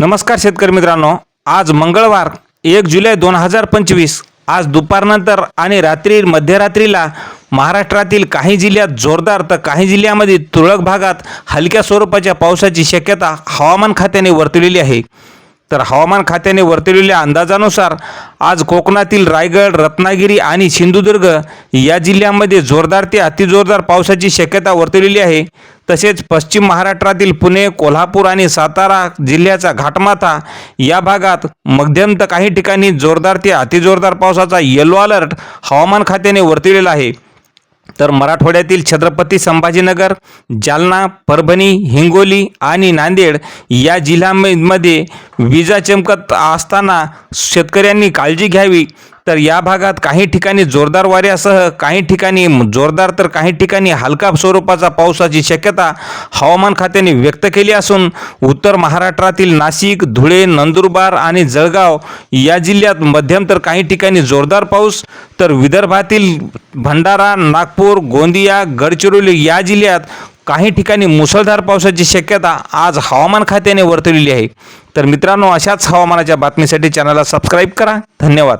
नमस्कार शेतकरी मित्रांनो आज मंगळवार एक जुलै दोन हजार पंचवीस आज दुपारनंतर आणि रात्री मध्यरात्रीला महाराष्ट्रातील काही जिल्ह्यात जोरदार तर काही जिल्ह्यामध्ये तुरळक भागात हलक्या स्वरूपाच्या पावसाची शक्यता हवामान खात्याने वर्तवलेली आहे. तर हवामान खात्याने वर्तवलेल्या अंदाजानुसार आज कोकणातील रायगड रत्नागिरी आणि सिंधुदुर्ग या जिल्ह्यांमध्ये जोरदार ते अतिजोरदार पावसाची शक्यता वर्तवलेली आहे. तसेच पश्चिम महाराष्ट्रातील पुणे कोल्हापूर आणि सातारा जिल्ह्याचा घाटमाथा या भागात मध्यम तर काही ठिकाणी जोरदार ते अतिजोरदार पावसाचा येलो अलर्ट हवामान खात्याने वर्तवलेला आहे. तर मराठवाड्यातील छत्रपती संभाजीनगर जालना परभणी हिंगोली आणि नांदेड या जिल्ह्यांमध्ये विजा चमकत असताना शेतकऱ्यांनी काळजी घ्यावी. तर या भागात काही ठिकाणी जोरदार वाऱ्यासह काही ठिकाणी जोरदार तर काही ठिकाणी हलका स्वरूपाचा पावसाची शक्यता हवामान खात्याने व्यक्त केली असून उत्तर महाराष्ट्रातील नाशिक धुळे नंदुरबार आणि जळगाव या जिल्ह्यात मध्यम तर काही ठिकाणी जोरदार पाऊस तर विदर्भातील भंडारा नागपूर गोंदिया गडचिरोली या जिल्ह्यात काही ठिकाणी मुसळधार पावसाची शक्यता आज हवामान खात्याने वर्तवलेली आहे. तर मित्रांनो अशाच हवामानाच्या बातमीसाठी चॅनलला सबस्क्राईब करा. धन्यवाद.